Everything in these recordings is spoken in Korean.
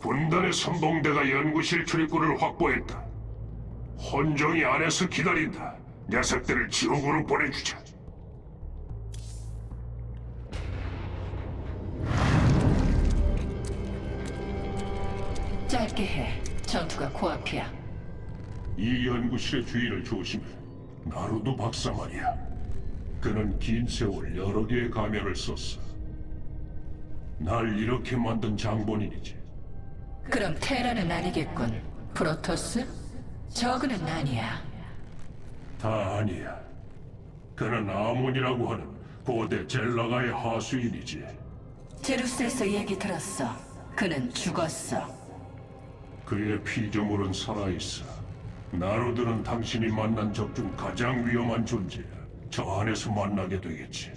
군단의 선봉대가 연구실 출입구를 확보했다. 혼종이 안에서 기다린다. 녀석들을 지옥으로 보내주자. 짧게 해. 전투가 코앞이야. 이 연구실의 주인을 조심해. 나루도 박사 말이야. 그는 긴 세월 여러 개의 가면을 썼어. 날 이렇게 만든 장본인이지. 그럼 테라는 아니겠군. 프로토스? 저그는 아니야. 다 아니야. 그는 아몬이라고 하는 고대 젤라가의 하수인이지. 제루스에서 얘기 들었어. 그는 죽었어. 그의 피조물은 살아있어. 나루드는 당신이 만난 적 중 가장 위험한 존재야. 저 안에서 만나게 되겠지.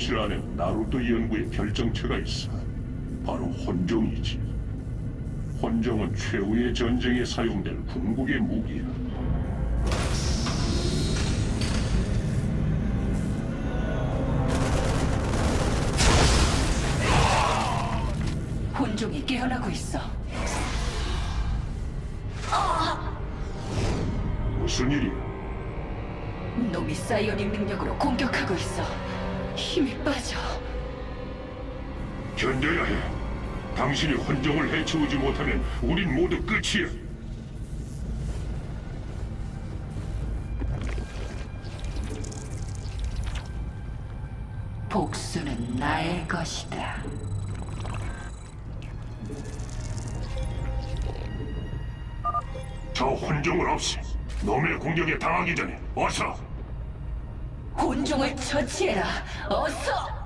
이 연구실 안에 나루도 연구의 결정체가 있어. 바로 혼종이지. 혼종은 최후의 전쟁에 사용될 궁극의 무기야. 혼종이 깨어나고 있어. 무슨 일이야? 놈이 사이오닉 능력으로 공격하고 있어. 힘이 빠져. 견뎌야 해. 당신이 혼종을 해치우지 못하면 우린 모두 끝이야. 복수는 나의 것이다. 저 혼종을 없애. 놈의 공격에 당하기 전에 어서. 혼종을 처치해라. 어서!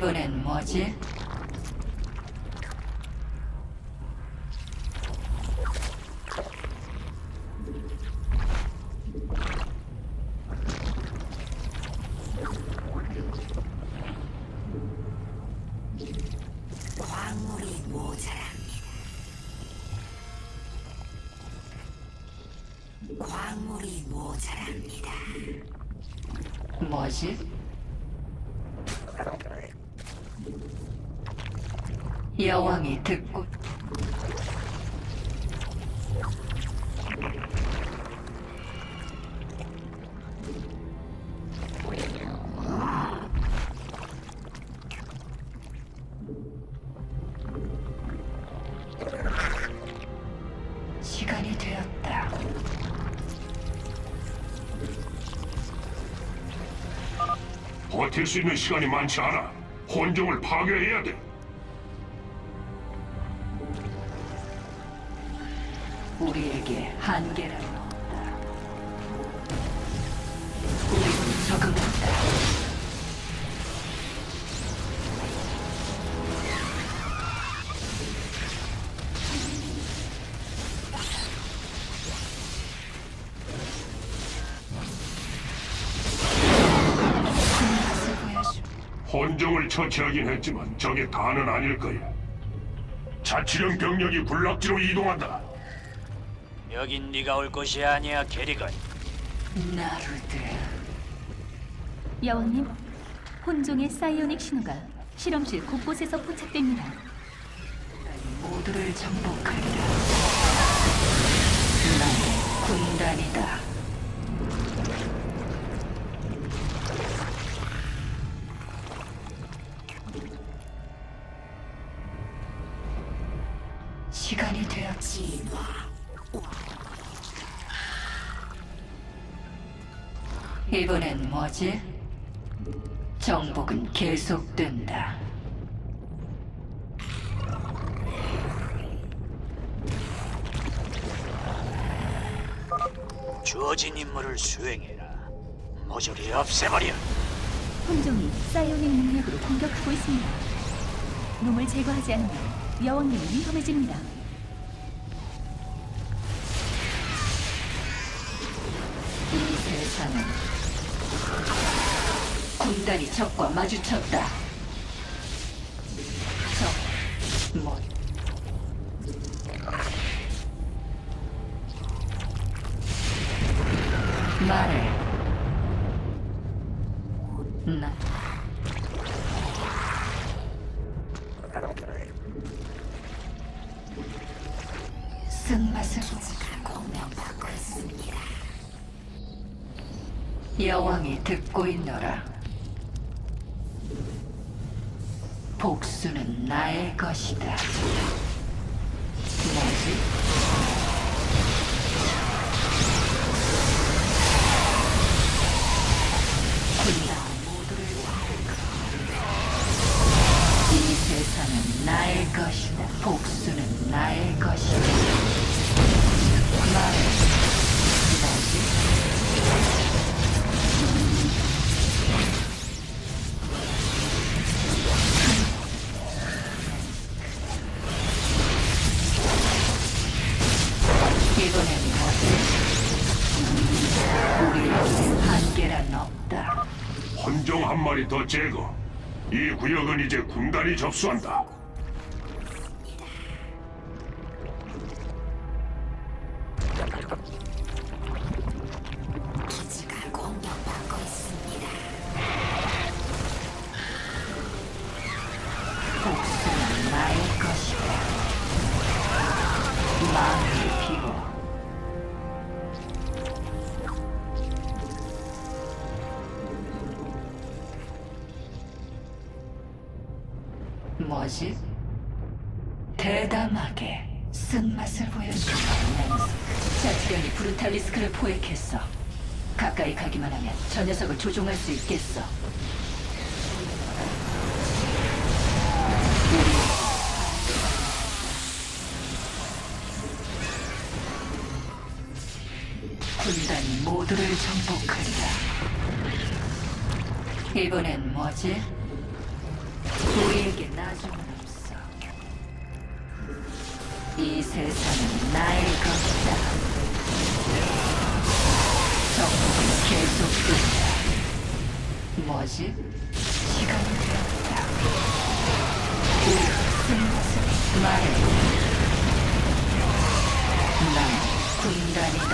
이번엔 뭐지? 광물이 모자랍니다. 광물이 모자랍니다. 뭐지? 여왕이 듣고 시간이 되었다. 버틸 수 있는 시간이 많지 않아. 혼종을 파괴해야 돼. 한계는 없다. 우리는 적응한다. 혼종을 처치하긴 했지만 저게 다는 아닐 거야. 자치령 병력이 군락지로 이동한다. 여긴 네가 올 곳이 아니야, 캐리건. 나루드. 여왕님, 혼종의 사이오닉 신호가 실험실 곳곳에서 포착됩니다. 모두를 정복한다. 난 군단이다. 시간이 되었지. 이번엔 뭐지? 정복은 계속된다. 주어진 임무를 수행해라. 모조리 없애버려. 혼종이 사이오닉 능력으로 공격하고 있습니다. 놈을 제거하지 않으면 여왕님이 위험해집니다. 세상은 군단이 적과 마주쳤다. 적, 못. 말해. 듣고 있노라. 복수는 나의 것이다. 제거. 이 구역은 이제 군단이 접수한다. 뭐지? 대담하게 쓴맛을 보여주는 렌스. 자치령이 브루탈리스크를 포획했어. 가까이 가기만 하면 저 녀석을 조종할 수 있겠어. 군단이 모두를 정복한다. 이번엔 뭐지? 세상은 나의 것이다. 정복은 계속된다. 뭐지? 시간이 되었다. 우리 쓴것을 말해. 난 군단이다.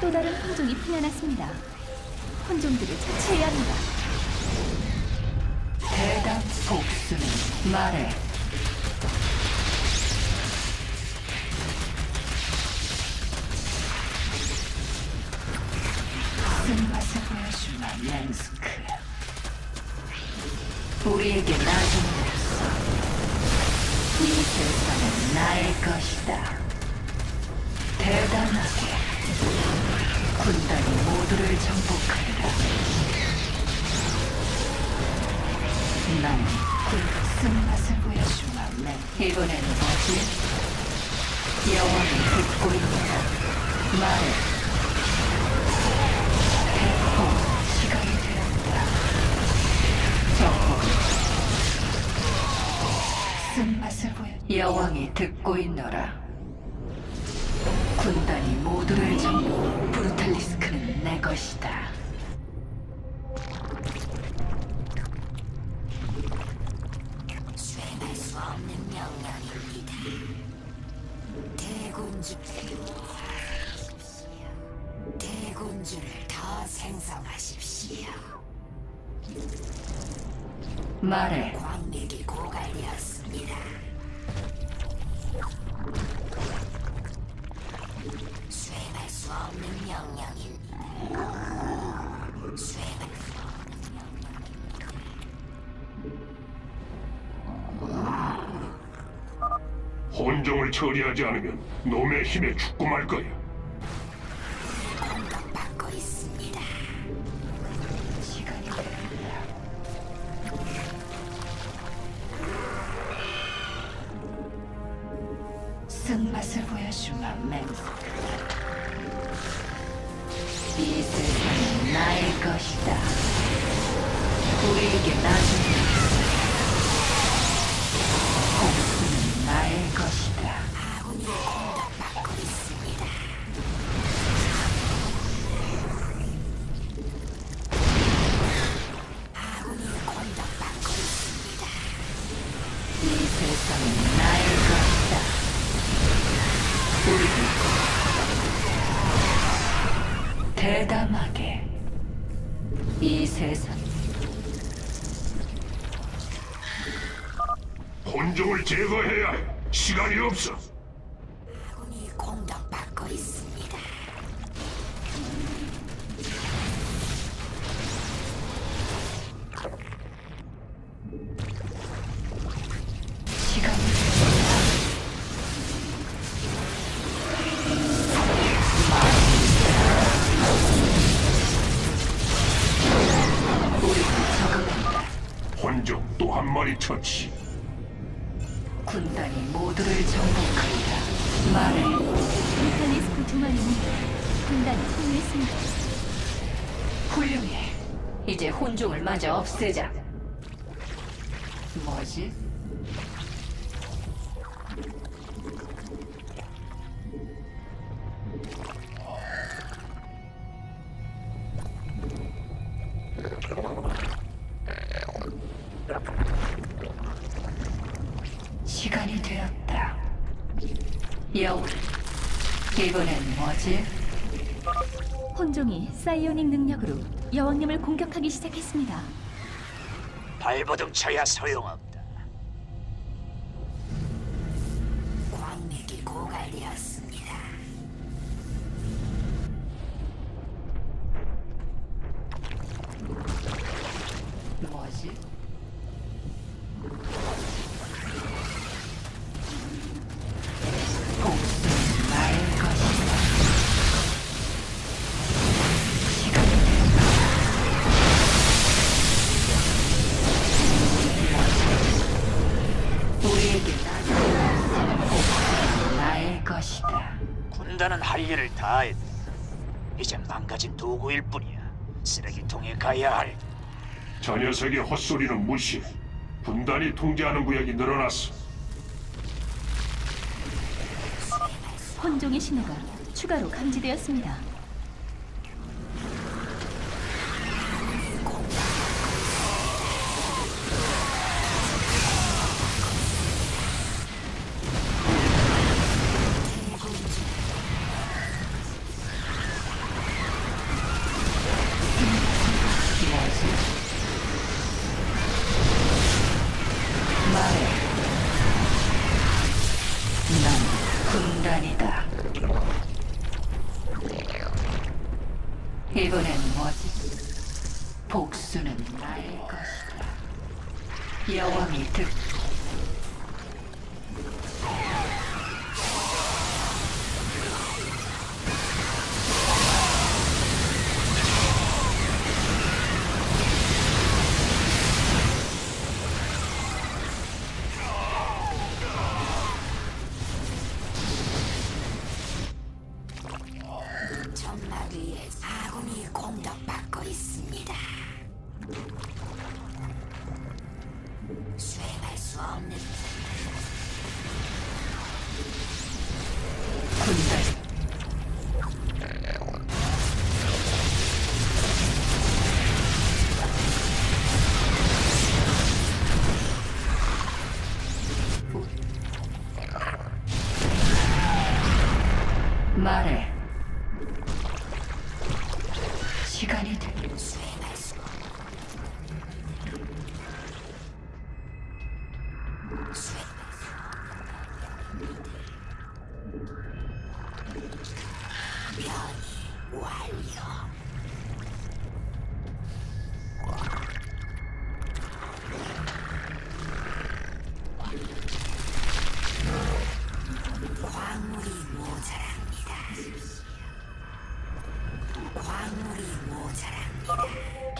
또 다른 혼종이 피어났습니다. 혼종들을 처치해야 합니다. 대답 복수는 말해. 보여주마, 렌스크. 우리에게 나중은 없어. 이 세상은 나의 것이다. 대담하게 군단이 모두를 정복하리라. 난 쓴맛을 보여주마, 맨. 이번엔 뭐지? 여왕이 듣고 있다. 말해. 여. 여왕이 듣고 있노라. 군단이 모두를 정복. 브루탈리스크는 내 것이다. 혼종을 처리하지 않으면 놈의 힘에 죽고 말 거야. 대담하게 이 세상 혼종을 제거해야 해. 시간이 없어. 훌륭해. 이제 혼종을 마저 없애자. 뭐지? 시간이 되었다. 여우, 이번엔 뭐지? 사이오닉 능력으로 여왕님을 공격하기 시작했습니다. 발버둥 쳐야 소용없 할 일을 다 했다. 이제 망가진 도구일 뿐이야. 쓰레기통에 가야 할. 저 녀석의 헛소리는 무시해. 분단이 통제하는 구역이 늘어났어. 혼종의 신호가 추가로 감지되었습니다.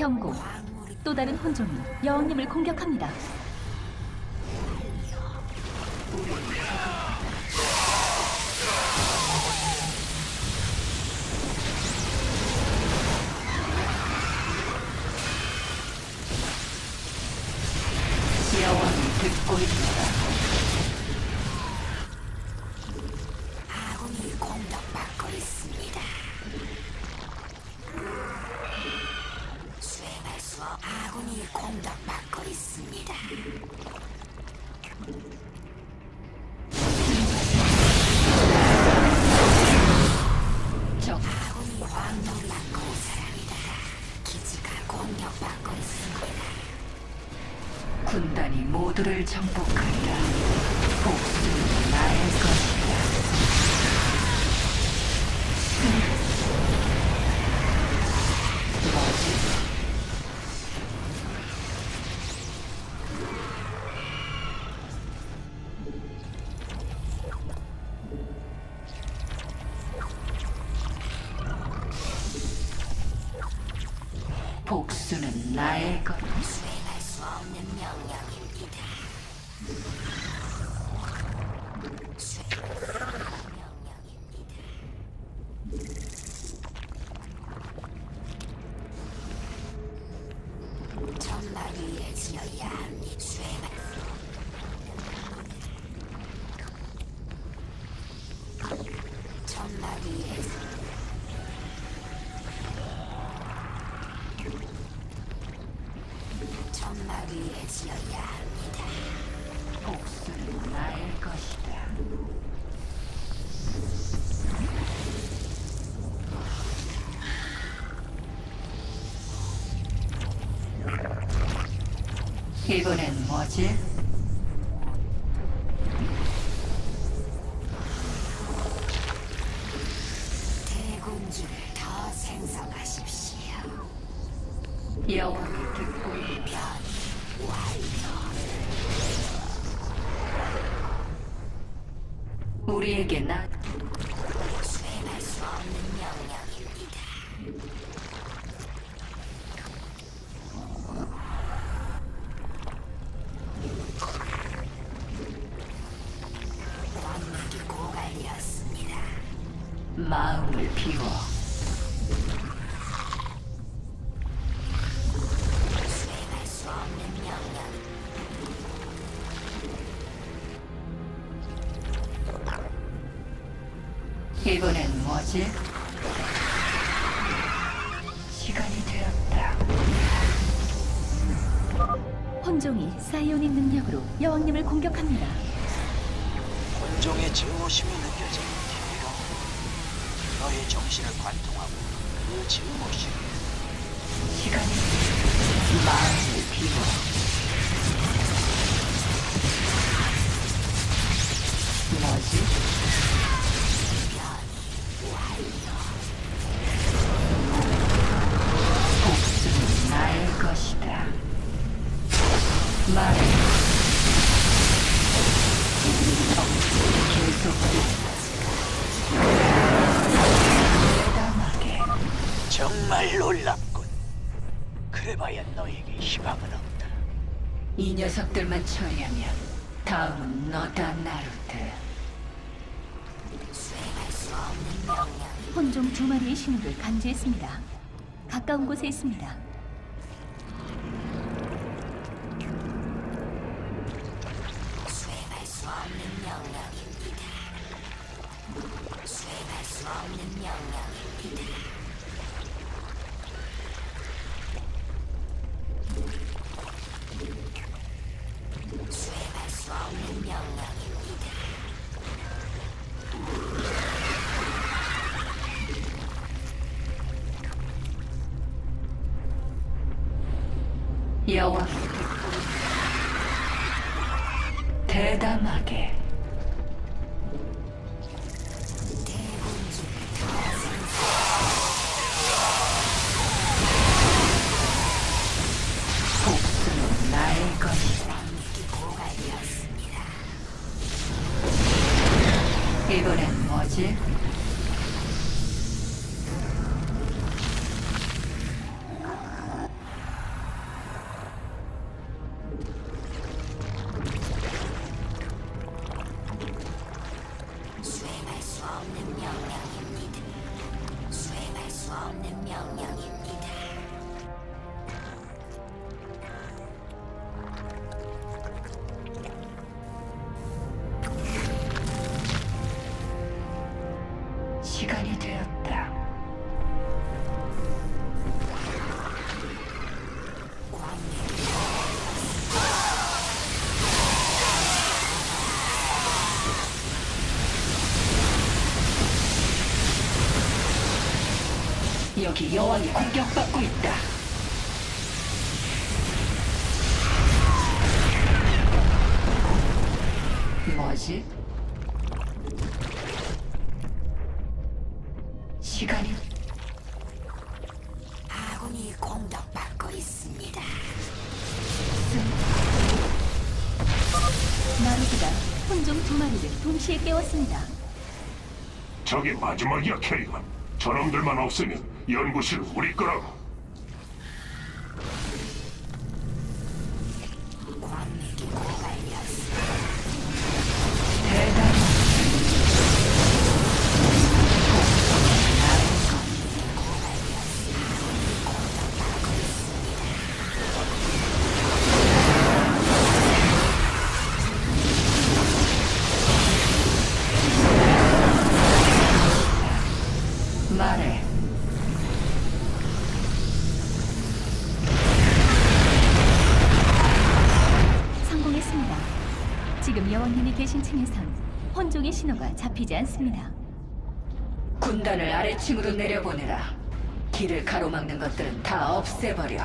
광물이 또 다른 혼종이 여왕님을 공격합니다. 모두를 정복한다. 복수는 나의 것 위에 지어야 합니다. 위에 지어야 이번엔 뭐지? 대군주를 더 생성하십시오. 여왕이 듣고 있다. 우리에게 나 정신을 관통하고 그 증오심 시간이 되었다. 마음을 비워 뭐지? 너다 나루트. 수행할 수 없는 명령. 혼종 두 마리의 신호를 감지했습니다. 가까운 곳에 있습니다. 있다. 대담하게. 복수는 나의 것이다. 이번엔 뭐지? 여기 여왕이 공격받고 있다. 뭐지? 시간이 아군이 공격받고 있습니다. 나루드가 혼종 두 마리를 동시에 깨웠습니다. 저게 마지막이야, 캐리건. 저놈들만 없으면 연구실은 우리 거라고. 혼종의 신호가 잡히지 않습니다. 군단을 아래층으로 내려보내라. 길을 가로막는 것들은 다 없애버려.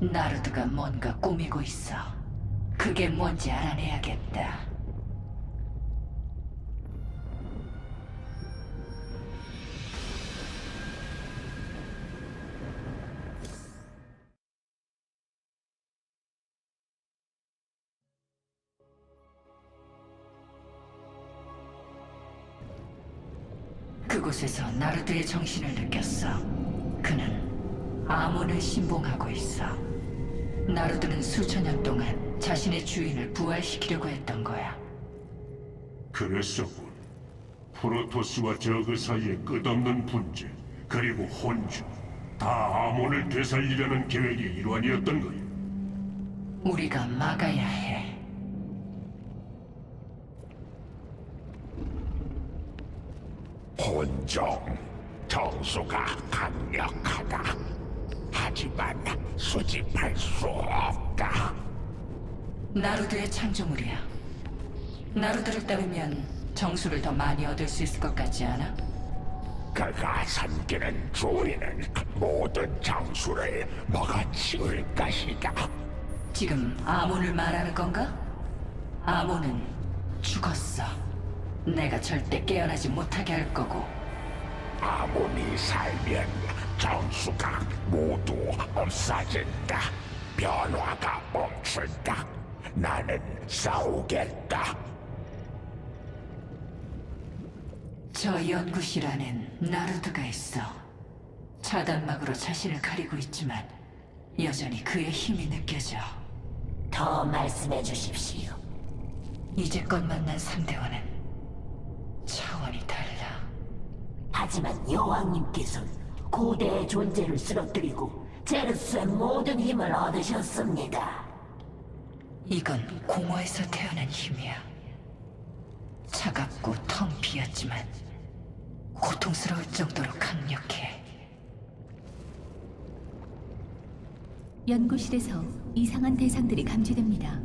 나르드가 뭔가 꾸미고 있어. 그게 뭔지 알아내야겠다. 그곳에서 나르드의 정신을 느꼈어. 그는 아몬을 신봉하고 있어. 나르드는 수천 년 동안 자신의 주인을 부활시키려고 했던 거야. 그랬었군. 프로토스와 저그 사이의 끝없는 분쟁, 그리고 혼주. 다 아몬을 되살리려는 계획의 일환이었던 거야. 우리가 막아야 해. 혼종 정수가 강력하다. 하지만 수집할 수 없다. 나르드의 창조물이야. 나르드를 따르면 정수를 더 많이 얻을 수 있을 것 같지 않아? 그가 섬기는 주인은 모든 장수를 먹어치울 것이다. 지금 아몬을 말하는 건가? 아몬은 죽었어. 내가 절대 깨어나지 못하게 할 거고. 아몬이 살면 정수가 모두 없어진다. 변화가 멈춘다. 나는 싸우겠다. 저 연구실 안엔 나르드가 있어. 차단막으로 자신을 가리고 있지만 여전히 그의 힘이 느껴져. 더 말씀해 주십시오. 이제껏 만난 상대와는 차원이 달라. 하지만 여왕님께서는 고대의 존재를 쓰러뜨리고 제르스의 모든 힘을 얻으셨습니다. 이건 공허에서 태어난 힘이야. 차갑고 텅 비었지만 고통스러울 정도로 강력해. 연구실에서 이상한 대상들이 감지됩니다.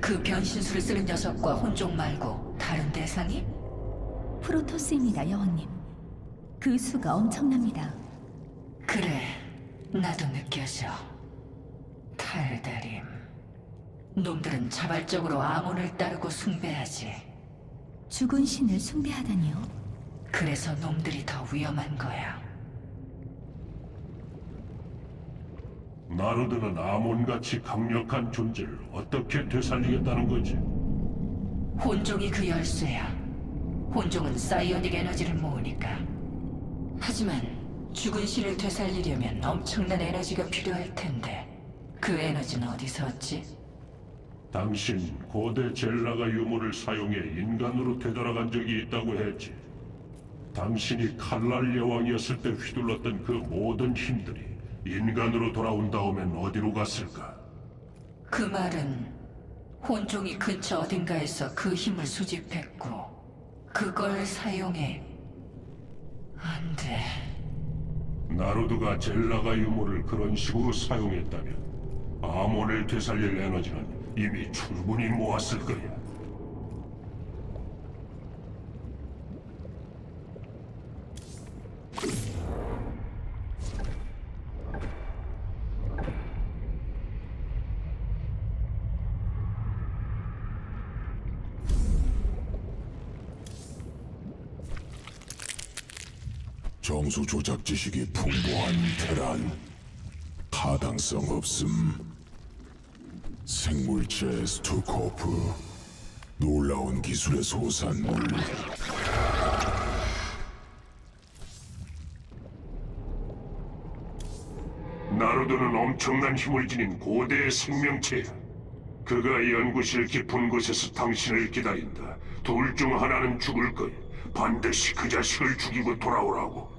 그 변신술을 쓰는 녀석과 혼종 말고 다른 대상이? 프로토스입니다, 여왕님. 그 수가 엄청납니다. 그래, 나도 느껴져. 탈다림. 놈들은 자발적으로 아몬을 따르고 숭배하지. 죽은 신을 숭배하다니요. 그래서 놈들이 더 위험한 거야. 나르드는 아몬같이 강력한 존재를 어떻게 되살리겠다는 거지? 혼종이 그 열쇠야. 혼종은 사이오닉 에너지를 모으니까. 하지만 죽은 신을 되살리려면 엄청난 에너지가 필요할 텐데 그 에너지는 어디서 얻지? 당신 고대 젤라가 유물을 사용해 인간으로 되돌아간 적이 있다고 했지. 당신이 칼날 여왕이었을 때 휘둘렀던 그 모든 힘들이 인간으로 돌아온 다음엔 어디로 갔을까? 그 말은 혼종이 근처 어딘가에서 그 힘을 수집했고 그걸 사용해 안 돼. 나루드가 젤라가 유물을 그런 식으로 사용했다면 아몬을 되살릴 에너지는 이미 충분히 모았을 거야. 정수 조작 지식이 풍부한 테란 타당성 없음 생물체 스투코프 놀라운 기술의 소산물 나루드는 엄청난 힘을 지닌 고대의 생명체야. 그가 연구실 깊은 곳에서 당신을 기다린다. 둘 중 하나는 죽을 거야. 반드시 그 자식을 죽이고 돌아오라고.